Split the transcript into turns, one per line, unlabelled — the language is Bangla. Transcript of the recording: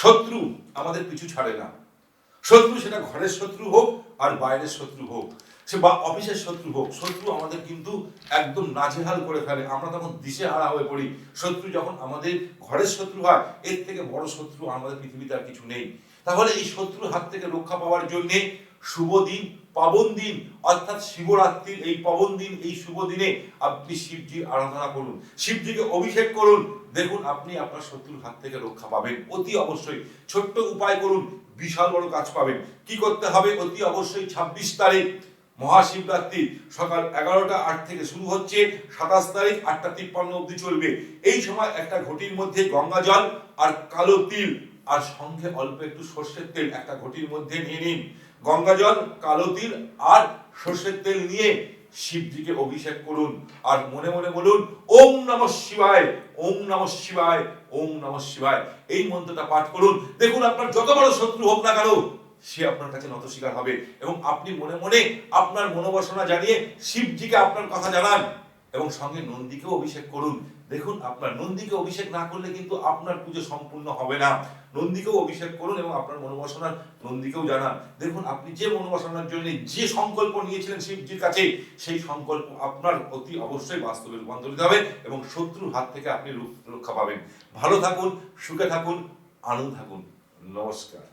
শত্রু আমাদের পিছু ছাড়ে না। শত্রু সেটা ঘরের শত্রু হোক আর বাইরের শত্রু হোক, সে বা অফিসের শত্রু হোক, শত্রু আমাদের কিন্তু একদম নাজেহাল করে ফেলে। আমরা তখন দিশে হারা হয়ে পড়ি। শত্রু যখন আমাদের ঘরের শত্রু হয়, এর থেকে বড় শত্রু আমাদের পৃথিবীতে আর কিছু নেই। তাহলে এই শত্রুর হাত থেকে রক্ষা পাওয়ার জন্যে শুভ দিন, পাবন দিন, অর্থাৎ শিবরাত্রির এই পাবন দিন, এই শুভ দিনে আপনি শিবজির আরাধনা করুন, শিবজিকে অভিষেক করুন। দেখুন, আপনি আপনার শত্রুর হাত থেকে রক্ষা পাবেন। অতি অবশ্যই ছোট্ট উপায় করুন, বিশাল বড় কাজ পাবেন। কি করতে হবে? অতি অবশ্যই ছাব্বিশ তারিখ, মহাশিবরাত্রি, সকাল এগারোটা আট থেকে শুরু হচ্ছে, সাতাশ তারিখ আটটা তিপ্পান্ন অবধি চলবে। এই সময় একটা ঘটির মধ্যে গঙ্গা জল আর কালো তিল, আর সঙ্গে অল্প একটু সর্ষের তেল একটা ঘটির মধ্যে নিয়ে নিন। গঙ্গা জল, কালো তিল আর সর্ষের তেল নিয়ে শিবজিকে অভিষেক করুন। আর মনে মনে বলুন, ওম নম শিবায়, ওম নম শিবায়, ওম নম শিবায়। এই মন্ত্রটা পাঠ করুন। দেখুন, আপনার যত বড় শত্রু হোক না কেন, সে আপনার কাছে নত স্বীকার হবে। এবং আপনি মনে মনে আপনার মনোবাসনা জানিয়ে শিবজিকে আপনার কথা জানান। এবং সঙ্গে নন্দীকেও অভিষেক করুন। দেখুন, আপনার নন্দীকে অভিষেক না করলে কিন্তু আপনার পুজো সম্পূর্ণ হবে না। নন্দীকেও অভিষেক করুন এবং আপনার মনোবাসনার নন্দীকেও জানান। দেখুন, আপনি যে মনোবাসনার জন্য যে সংকল্প নিয়েছিলেন শিবজির কাছে, সেই সংকল্প আপনার অতি অবশ্যই বাস্তবে রূপান্তরিত হবে এবং শত্রুর হাত থেকে আপনি রক্ষা পাবেন। ভালো থাকুন, সুখে থাকুন, আনন্দ থাকুন। নমস্কার।